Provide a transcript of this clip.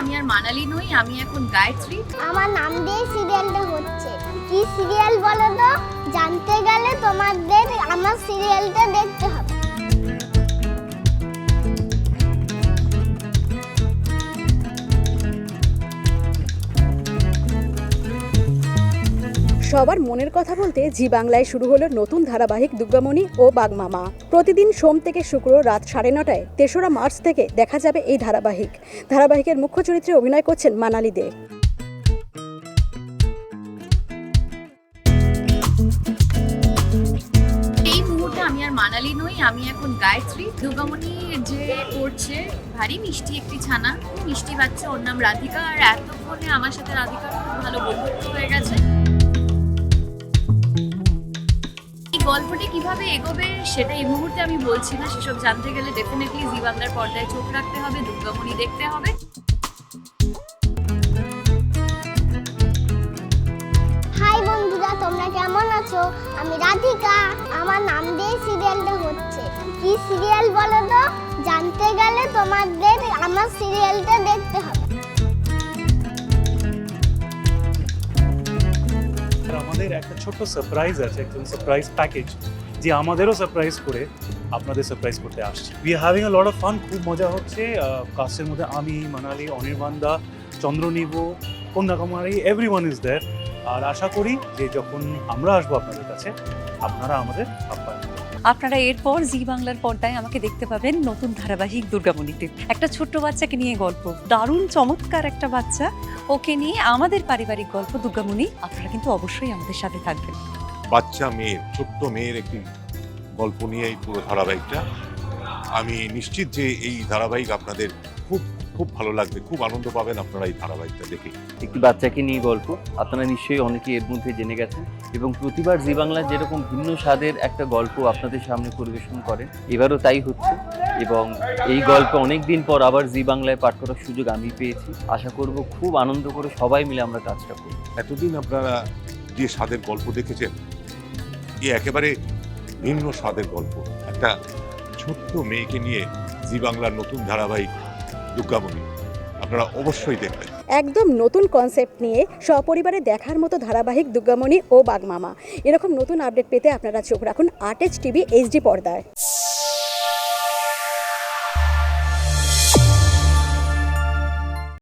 আমি আর মানালি নই, আমি এখন গায়ত্রী। আমার নাম দিয়ে সিরিয়ালটা হচ্ছে। কি সিরিয়াল বলো তো? জানতে গেলে তোমাদের আমার সিরিয়ালটা সবার মনের কথা বলতে জি বাংলায় শুরু হলো নতুন ধারাবাহিক দুর্গামণি ও বাগমামা। প্রতিদিন সোম থেকে শুক্র রাত সাড়ে নটায়, তেসরা মার্চ থেকে দেখা যাবে এই ধারাবাহিক। ধারাবাহিকের মুখ্য চরিত্রে অভিনয় করছেন মানালি দে। আমি আর মানালি নই, আমি এখন গায়ত্রী। দুর্গামণি যে করছে, ভারী মিষ্টি একটি ছানা। মিষ্টি বাচ্চা, ওর নাম রাধিকা। আর এতক্ষণে আমার সাথে রাধিকার খুব ভালো বন্ধুত্ব হয়ে গেছে। গল্পটি কীভাবে এগোবে সেটা এই মুহূর্তে আমি বলছি না। সেসব জানতে গেলে ডেফিনেটলি জি বাংলার পর্দায় চোখ রাখতে হবে, দুর্গামণি দেখতে হবে। হাই বন্ধুরা, তোমরা কেমন আছো? আমি রাধিকা। আমার নাম দিয়ে সিরিয়ালটা হচ্ছে। কি সিরিয়াল বলো তো? জানতে গেলে তোমাদের আমার সিরিয়ালটা আমাদের একটা ছোট্ট সারপ্রাইজ আছে একদম সারপ্রাইজ প্যাকেজ যে আমাদেরও সারপ্রাইজ করে আপনাদের সারপ্রাইজ করতে আসছে we are having a lot of fun খুব মজা হচ্ছে কাস্টের মধ্যে আমি, মানালি, অনির্বাণদা চন্দ্রনিব Kanyakumari everyone is there আর আশা করি যে যখন আমরা আসব আপনাদের কাছে, আপনারা আমাদের আপ্যায়ন। আপনারা এরপর জি বাংলার পর্দায় আমাকে দেখতে পাবেন নতুন ধারাবাহিক দুর্গামণিতে। একটা ছোট্ট বাচ্চাকে নিয়ে গল্প দারুণ চমৎকার একটা বাচ্চা। ওকে নিয়ে আমাদের পারিবারিক গল্প দুর্গামণি আপনারা কিন্তু অবশ্যই আমাদের সাথে থাকবেন। বাচ্চা মেয়ের ছোট্ট মেয়ের একটি গল্প নিয়ে এই পুরো ধারাবাহিকটা। আমি নিশ্চিত যে এই ধারাবাহিক আপনাদের খুব খুব ভালো লাগবে খুব আনন্দ পাবেন আপনারা এই ধারাবাহিকটা দেখে। একটি বাচ্চাকে নিয়ে গল্প আপনারা নিশ্চয়ই অনেকে এর মধ্যে জেনে গেছেন। এবং প্রতিবার জি বাংলা যেরকম ভিন্ন স্বাদের একটা গল্প আপনাদের সামনে পরিবেশন করেন এবারও তাই হচ্ছে এবং এই গল্প অনেক দিন পর আবার জি বাংলায় পাঠ করার সুযোগ আমি পেয়েছি। আশা করব খুব আনন্দ করে সবাই মিলে আমরা কাজটা করি। এতদিন আপনারা যে স্বাদের গল্প দেখেছেন, এ একেবারে ভিন্ন স্বাদের গল্প। একটা ছোট্ট মেয়েকে নিয়ে জি বাংলার নতুন ধারাবাহিক দুর্গামণি। আপনারা অবশ্যই দেখবেন। একদম নতুন কনসেপ্ট নিয়ে সপরিবারে দেখার মতো ধারাবাহিক দুর্গামণি ও বাগমামা। এরকম নতুন আপডেট পেতে আপনারা চোখ রাখুন আর্টেজ টিভি এইচডি পর্দায়।